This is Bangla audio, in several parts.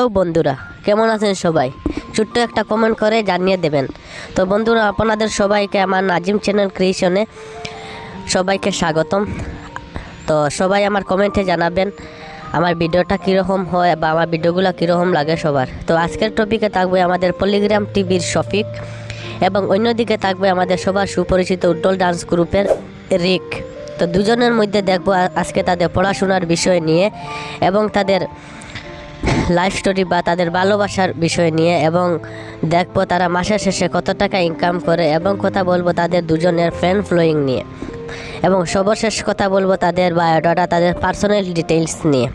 ও বন্ধুরা, কেমন আছেন সবাই? ছোট্ট একটা কমেন্ট করে জানিয়ে দেবেন। তো বন্ধুরা, আপনাদের সবাইকে আমার নাজিম চ্যানেল ক্রিয়েশনে সবাইকে স্বাগতম। তো সবাই আমার কমেন্টে জানাবেন, আমার ভিডিওটা কীরকম হয় বা আমার ভিডিওগুলো কীরকম লাগে সবার। তো আজকের টপিকে থাকবে আমাদের পলিগ্রাম টিভির শফিক এবং অন্যদিকে থাকবে আমাদের সবার সুপরিচিত উড্ডল ডান্স গ্রুপের রিক। তো দুজনের মধ্যে দেখব আজকে তাদের পড়াশোনার বিষয় নিয়ে এবং তাদের লাইফ স্টোরি বা তাদের ভালোবাসার বিষয় নিয়ে এবং দেখব তারা মাসের শেষে কত টাকা ইনকাম করে এবং কথা বলব তাদের দুজনের ফ্যান ফ্লোয়িং নিয়ে। এবং সর্বশেষ কথা বলব তাদের বায়োডাটা, তাদের পার্সোনাল ডিটেইলস নিয়ে।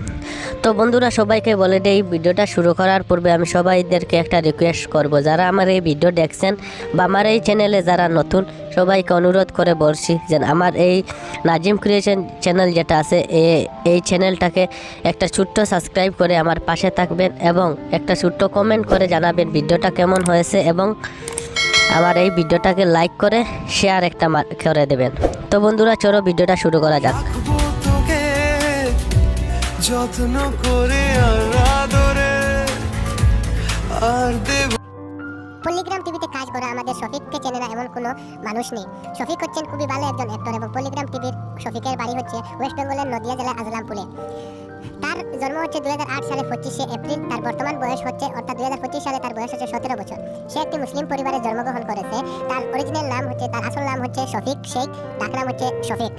তো বন্ধুরা, সবাইকে বলে দিই এই ভিডিওটা শুরু করার পূর্বে আমি সবাইদেরকে একটা রিকোয়েস্ট করব। যারা আমার এই ভিডিও দেখছেন বা আমার এই চ্যানেলে যারা নতুন, সবাইকে অনুরোধ করে বলছি যে আমার এই নাজিম ক্রিয়েশন চ্যানেল যেটা আছে এই চ্যানেলটাকে একটা ছোট্ট সাবস্ক্রাইব করে আমার পাশে থাকবেন এবং একটা ছোট্ট কমেন্ট করে জানাবেন ভিডিওটা কেমন হয়েছে এবং আমার এই ভিডিওটাকে লাইক করে শেয়ার একটা করে দেবেন। তো বন্ধুরা চলো ভিডিওটা শুরু করা যাক। যত্ন করে আর দেব পল্লিগ্রাম টিভিতে কাজ করা আমাদের শফিককে চেনে না এমন কোনো মানুষ নেই। শফিক হচ্ছেন খুবই ভালো একজন অ্যাক্টর এবং পল্লিগ্রাম টিভির শফিকের বাড়ি হচ্ছে ওয়েস্ট বেঙ্গলের নদিয়া জেলার আজলামপুরে। জন্ম হচ্ছে দু হাজার আট সালে পঁচিশে এপ্রিল, তার বর্তমান বয়স হচ্ছে, অর্থাৎ দু হাজার পঁচিশ সালে তার বয়স হচ্ছে সতেরো বছর। সে একটি মুসলিম পরিবারে জন্মগ্রহণ করেছে। তার অরিজিনাল নাম হচ্ছে, তার আসল নাম হচ্ছে শফিক শেখ ডাকনাম হচ্ছে শফিক।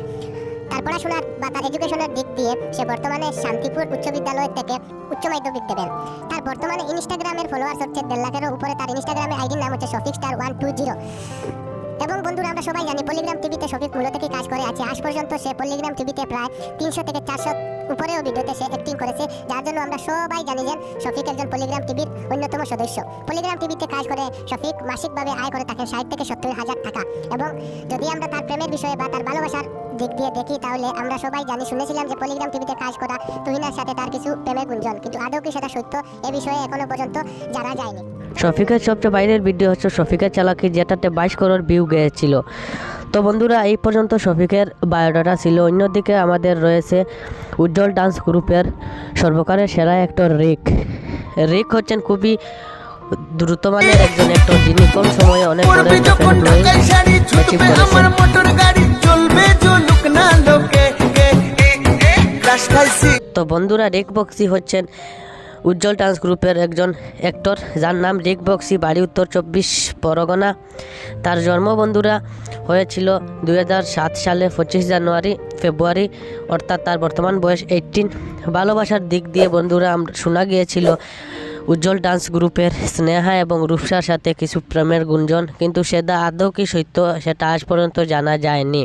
তার পড়াশোনার বা তার এডুকেশনের দিক দিয়ে সে বর্তমানে শান্তিপুর উচ্চ বিদ্যালয় থেকে উচ্চ মাধ্যমিক দেবেন। তার বর্তমানে ইনস্টাগ্রামের ফলোয়ার্স হচ্ছে দেড় লাখেরও উপরে। তার ইনস্টাগ্রামের আইডির নাম হচ্ছে Shafiq star one two zero এবং বন্ধুরা, আমরা সবাই জানি পল্লিগ্রাম টিভিতে শফিক মূল থেকে কাজ করে আছে। আজ পর্যন্ত সে পল্লিগ্রাম টিভিতে প্রায় তিনশো থেকে চারশো উপরেও ভিডিওতে সে অ্যাক্টিং করেছে, যার জন্য আমরা সবাই জানি যে শফিক একজন পল্লিগ্রাম টিভির অন্যতম সদস্য। পল্লিগ্রাম টিভিতে কাজ করে শফিক মাসিকভাবে আয় করে থাকেন ষাট থেকে সত্তর হাজার টাকা। এবং যদি আমরা তার প্রেমের বিষয়ে বা তার ভালোবাসার দিক দিয়ে দেখি, তাহলে আমরা সবাই জানি, শুনেছিলাম যে পলিগ্রাম টিভিতে কাজ করা তুহিনার সাথে তার কিছু প্রেমের গুঞ্জন। কিন্তু আদৌ কি সেটা সত্য? এ বিষয়ে এখনও পর্যন্ত জানা যায়নি। শফিকের সবচেয়ে বাইরের ভিডিও হচ্ছে শফিকের চালাকি যেটাতে বাইশ করোড় ভিউ গিয়েছিল তো বন্ধুরা এই পর্যন্ত শফিকের বায়োডাটা ছিল অন্যদিকে আমাদের রয়েছে উজ্জ্বল ডান্স গ্রুপের সর্বকালের সেরা অ্যাক্টর রিক রিক হচ্ছেন খুবই দ্রুতমানের একজন অ্যাক্টর যিনি কম সময়ে অনেক বড় একটা করেছেন। তো বন্ধুরা রেক বক্সি হচ্ছেন উজ্জ্বল ডান্স গ্রুপের একজন অ্যাক্টর যার নাম রিক বক্সি, বাড়ি উত্তর চব্বিশ পরগনা। তার জন্ম বন্ধুরা হয়েছিল দু হাজার সাত সালে পঁচিশ জানুয়ারি, ফেব্রুয়ারি, অর্থাৎ তার বর্তমান বয়স এইটিন ভালোবাসার দিক দিয়ে বন্ধুরা শোনা গিয়েছিল উজ্জ্বল ডান্স গ্রুপের স্নেহা এবং রূপসার সাথে কিছু প্রেমের গুঞ্জন, কিন্তু সেটা আদৌ কি সত্য, সেটা আজ পর্যন্ত জানা যায়নি।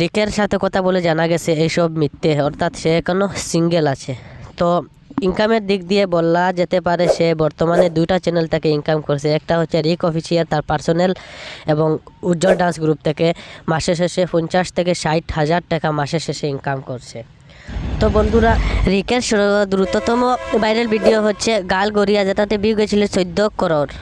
রিকের সাথে কথা বলে জানা গেছে এইসব মিথ্যে, অর্থাৎ সে এখনও সিঙ্গেল আছে। তো ইনকামের দিক দিয়ে বলা যেতে পারে সে বর্তমানে দুইটা চ্যানেল থেকে ইনকাম করছে। একটা হচ্ছে রিক অফিসিয়াল তার পার্সোনাল এবং উজ্জ্বল ডান্স গ্রুপ থেকে। মাসে শেষে পঞ্চাশ থেকে ষাট হাজার টাকা মাসে শেষে ইনকাম করছে। তো বন্ধুরা রিকের দ্রুততম ভাইরাল ভিডিও হচ্ছে গাল গড়িয়া যেটাতে ভিউ গেছিল চোদ্দ করোড়